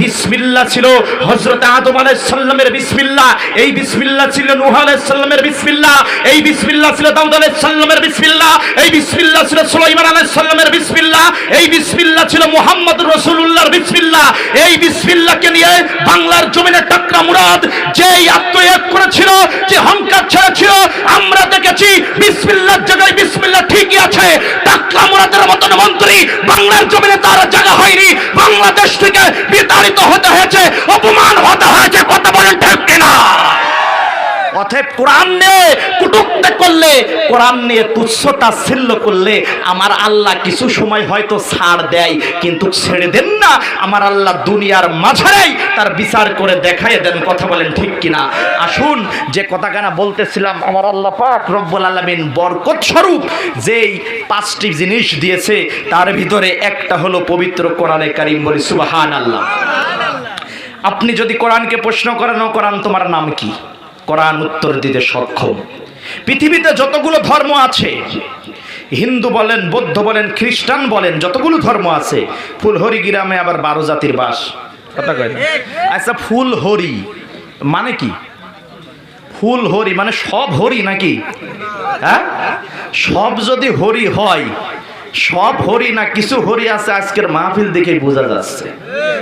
বিসমিল্লাহ ছিল হযরত আদম আলাইহিস সালামের বিসমিল্লাহ এই বিসমিল্লাহ ছিল নূহ আলাইহিস সালামের বিসমিল্লাহ এই বিসমিল্লাহ ছিল দাউদ আলাইহিস সালামের বিসমিল্লাহ এই বিসমিল্লাহ ছিল সুলাইমান আলাইহিস সালামের বিসমিল্লাহ এই বিসমিল্লাহ ছিল মুহাম্মদ রাসূলুল্লাহর বিসমিল্লাহ এই বিসমিল্লাহকে নিয়ে বাংলার জমিনে টাকরা মুরাদ যেই আত্ময়াগ করেছিল, যে হংকার ছেড়েছিল, আমরা দেখেছি বিসমিল্লার জায়গায় বিসমিল্লা ঠিকই আছে। টাকরা মুরাদের মতন মন্ত্রী বাংলার জমিনে তার জায়গা হয়নি। বাংলাদেশ থেকে বিতাড়িত হতে হয়েছে, অপমান হতে হয়েছে কথা বলেন ঠিক কিনা অতএব কোরআন নিয়ে কুটুক্তি করলে, কোরআন নিয়ে তুচ্ছ তাচ্ছিল্য করলে আমার আল্লাহ কিছু সময় হয়তো ছাড় দেয়, কিন্তু ছেড়ে দেন না। আমার আল্লাহ দুনিয়ার মাঝারেই তার বিচার করে দেখাই দেন, কথা বলেন ঠিক কিনা? আসুন, যে কথাখানা বলতেছিলাম, আমার আল্লাহ পাক রব্বুল আলামিন বরকত স্বরূপ যেই পাঁচটি জিনিস দিয়েছে, তার ভিতরে একটা হলো পবিত্র কোরআনে কারিম বলি সুবাহান আল্লাহ আপনি যদি কোরআনকে প্রশ্ন করেন, "ও কোরআন তোমার নাম কি? কোরআন উত্তর দিতে সক্ষম। পৃথিবীতে যতগুলো ধর্ম আছে, হিন্দু বলেন, বৌদ্ধ বলেন, খ্রিস্টান বলেন, যতগুলো ধর্ম আছে, ফুলহরি গ্রামে আবার বারো জাতির বাস। কথা কয়? আচ্ছা ফুল হরি মানে কি? ফুল হরি মানে সব হরি নাকি? হ্যাঁ? সব যদি হরি হয় সব হরি না কিছু হরি আছে আজকের মাহফিল দেখে বোঝা যাচ্ছে।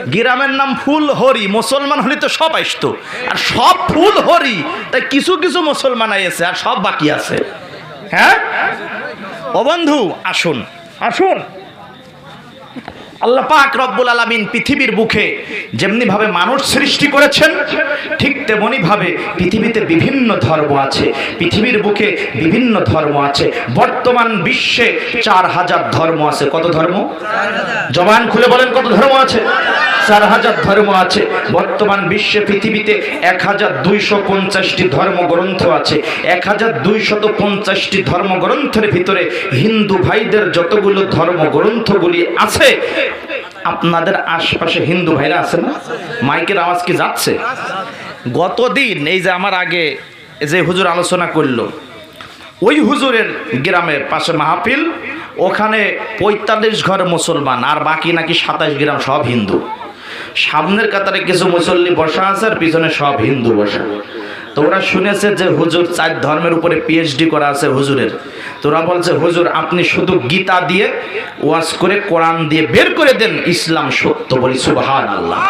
গ্রামের নাম ফুল হরি, মুসলমান হলি তো সব আসতো। আর সব ফুল হরি, তাই কিছু কিছু মুসলমান আইছে আর সব বাকি আছে। হ্যাঁ? ও বন্ধু, আসুন। আসুন। আল্লাহ পাক রব্বুল আলমিন পৃথিবীর বুকে যেমনিভাবে মানুষ সৃষ্টি করেছেন, ঠিক তেমনিভাবে পৃথিবীতে বিভিন্ন ধর্ম আছে। পৃথিবীর বুকে বিভিন্ন ধর্ম আছে। বর্তমান বিশ্বে চার হাজার ধর্ম আছে। কত ধর্ম? জবান খুলে বলেন কত ধর্ম আছে? চার হাজার ধর্ম আছে। বর্তমান বিশ্বে, পৃথিবীতে এক হাজার দুইশো পঞ্চাশটি ধর্মগ্রন্থ আছে। এক হাজার দুইশত পঞ্চাশটি ধর্মগ্রন্থের ভিতরে হিন্দু ভাইদের যতগুলো ধর্মগ্রন্থগুলি আছে, আপনাদের আশপাশে হিন্দু ভাইরা আছে না? মাইকের আওয়াজ কি যাচ্ছে? গতদিন, এই যে আমার আগে যে হুজুর আলোচনা করল, ওই হুজুরের গ্রামের পাশে মাহফিল, ওখানে পঁয়তাল্লিশ ঘর মুসলমান, আর বাকি নাকি সাতাশ গ্রাম সব হিন্দু। সামনের কাতারে কিছু মুসল্লি বসা আছে আর পিছনে সব হিন্দু বসা। তো ওরা শুনেছে যে হুজুর চার ধর্মের উপরে পিএইচডি করা আছে হুজুরের। তোরা বলছে, হুজুর, আপনি শুধু গীতা দিয়ে ওয়াজ করে কোরআন দিয়ে বের করে দেন, ইসলাম সত্য বলি সুবহান আল্লাহ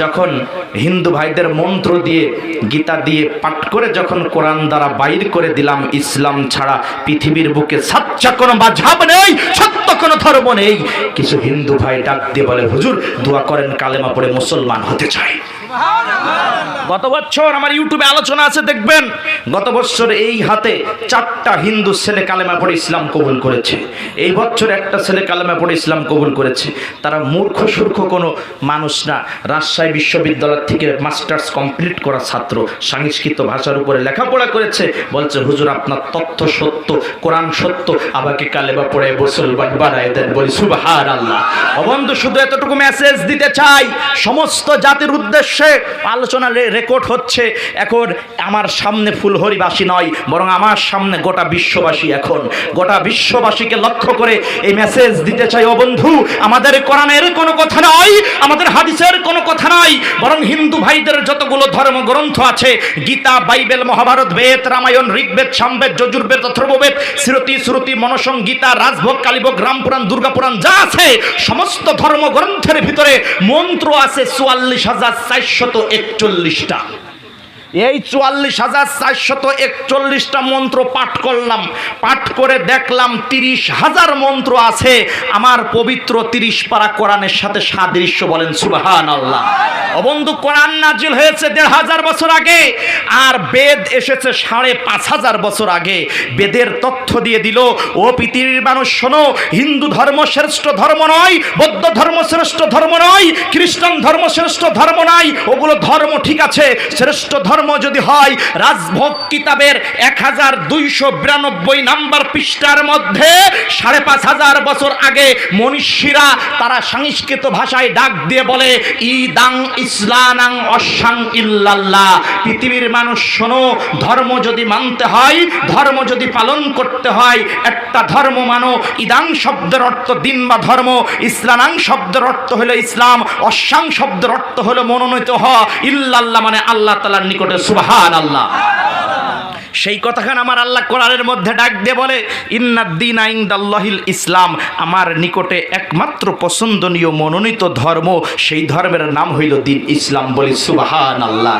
যখন হিন্দু ভাইদের মন্ত্র দিয়ে, গীতা দিয়ে পাঠ করে যখন কোরআন দ্বারা বাইর করে দিলাম, ইসলাম ছাড়া পৃথিবীর বুকে সাচ্চা কোনো মাঝাব নেই, সত্য কোনো ধর্ম নেই। কিছু হিন্দু ভাই ডাক দিয়ে বলে, হুজুর, দোয়া করেন, কালেমা পড়ে মুসলমান হতে চায় গত বছর আমার ইউটিউবে আলোচনা আছে, দেখবেন, গত বছর এই হাতে চারটা হিন্দু ছেলে কালেমা পড়ে ইসলাম কবুল করেছে। এই বছর একটা ছেলে কালেমা পড়ে ইসলাম কবুল করেছে। তারা মূর্খ সূর্খ কোনো মানুষ না। রাজশাহী বিশ্ববিদ্যালয় থেকে মাস্টার্স কমপ্লিট করা ছাত্র, সংস্কৃত ভাষার উপরে লেখাপড়া করেছে। বলছে, হুজুর, আপনার তথ্য সত্য, কোরআন সত্য, আমাকে কালেমা পড়ে বানায় দেন বলি সুবাহার আল্লাহ অবন্ধু শুধু এতটুকু মেসেজ দিতে চাই, সমস্ত জাতির উদ্দেশ্যে আলোচনা রেকর্ড হচ্ছে এখন আমার সামনে ফুলহরিবাসী নয়, বরং আমার সামনে গোটা বিশ্ববাসী এখন। গোটা বিশ্ববাসীকে লক্ষ্য করে এই মেসেজ দিতে চাই, ও বন্ধু, আমাদের কোরআনের কোনো কথা নয় আমাদের হাদিসের কোনো কথা নয় বরং হিন্দু ভাইদের যতগুলো ধর্মগ্রন্থ আছে, গীতা, বাইবেল, মহাভারত বেদ, রামায়ণ, ঋগ্বেদ, সামবেদ, যজুর্বেদ অথর্ববেদ শ্রুতি শ্রুতি মনসংগীতা রাজভোগ, কালীভোগ রামপুরাণ দুর্গাপুরাণ যা আছে, সমস্ত ধর্মগ্রন্থের ভিতরে মন্ত্র আছে চুয়াল্লিশ হাজার চারশত একচল্লিশটা এই চুয়াল্লিশ হাজার চারশত একচল্লিশটা মন্ত্র পাঠ করলাম। পাঠ করে দেখলাম তিরিশ হাজার মন্ত্র আছে। আমার পবিত্র তিরিশ পারা কোরআনের সাথে সাদৃশ্য বলেন সুবাহান আল্লাহ অবন্ধু কোরআন নাজিল হয়েছে দেড় হাজার বছর আগে, আর বেদ এসেছে সাড়ে পাঁচ হাজার বছর আগে। বেদের তথ্য দিয়ে দিল, ও পৃথিবীর মানুষ, শোনো, হিন্দু ধর্ম শ্রেষ্ঠ ধর্ম নয়, বৌদ্ধ ধর্ম শ্রেষ্ঠ ধর্ম নয়, খ্রিস্টান ধর্ম শ্রেষ্ঠ ধর্ম নয় ওগুলো ধর্ম ঠিক আছে, শ্রেষ্ঠ ধর্ম ধর্ম যদি হয়, রাজভোগ কিতাবের এক হাজার দুইশো বিরানব্বই নাম্বার পৃষ্ঠার মধ্যে সাড়ে পাঁচ হাজার বছর আগে মনীষীরা তারা সংস্কৃত ভাষায় ডাক দিয়ে বলে ইদাং ইসলানাং অসাং ইল্লাল্লাহ। পৃথিবীর মানুষ, শোনো, ধর্ম যদি মানতে হয়, ধর্ম যদি পালন করতে হয়, একটা ধর্ম মানো ইদাং শব্দের অর্থ দিন বা ধর্ম, ইসলানাং শব্দের অর্থ হলো ইসলাম অসাং শব্দের অর্থ হলো মনোনীত হ ইল্লাল্লাহ মানে আল্লাহ তালার নিকটে সুবাহান আল্লাহ সেই কথাখান আমার আল্লাহ কোরআনের মধ্যে ডাক দিয়ে বলে ইন্নাদ্দিন আইন্দাল্লাহিল ইসলাম। আমার নিকটে একমাত্র পছন্দনীয় মনোনীত ধর্ম, সেই ধর্মের নাম হইল দিন ইসলাম বলি সুবাহান আল্লাহ